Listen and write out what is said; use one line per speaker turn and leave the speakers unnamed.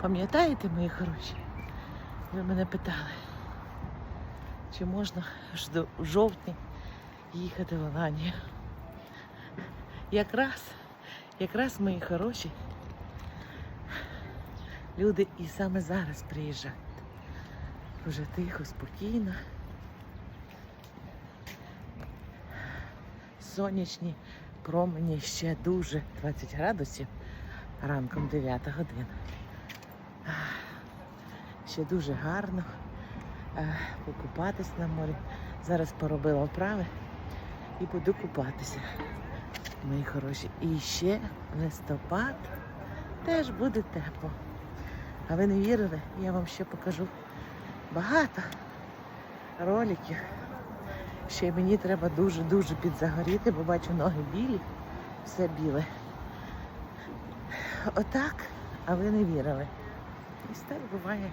Пам'ятаєте, мої хороші? Ви мене питали, чи можна в жовтні їхати в Аланію. Якраз, якраз мої хороші люди і саме зараз приїжджають. Уже тихо, спокійно. Сонячні промені ще дуже 20 градусів ранком 9 година. Ще дуже гарно е, покупатись на морі. Зараз поробила вправи і буду купатися. Мої хороші. І ще листопад теж буде тепло. А ви не вірили? Я вам ще покажу багато роликів. Ще мені треба дуже-дуже підзагоріти, бо бачу ноги білі, все біле. Отак, а ви не вірили. Está, vai.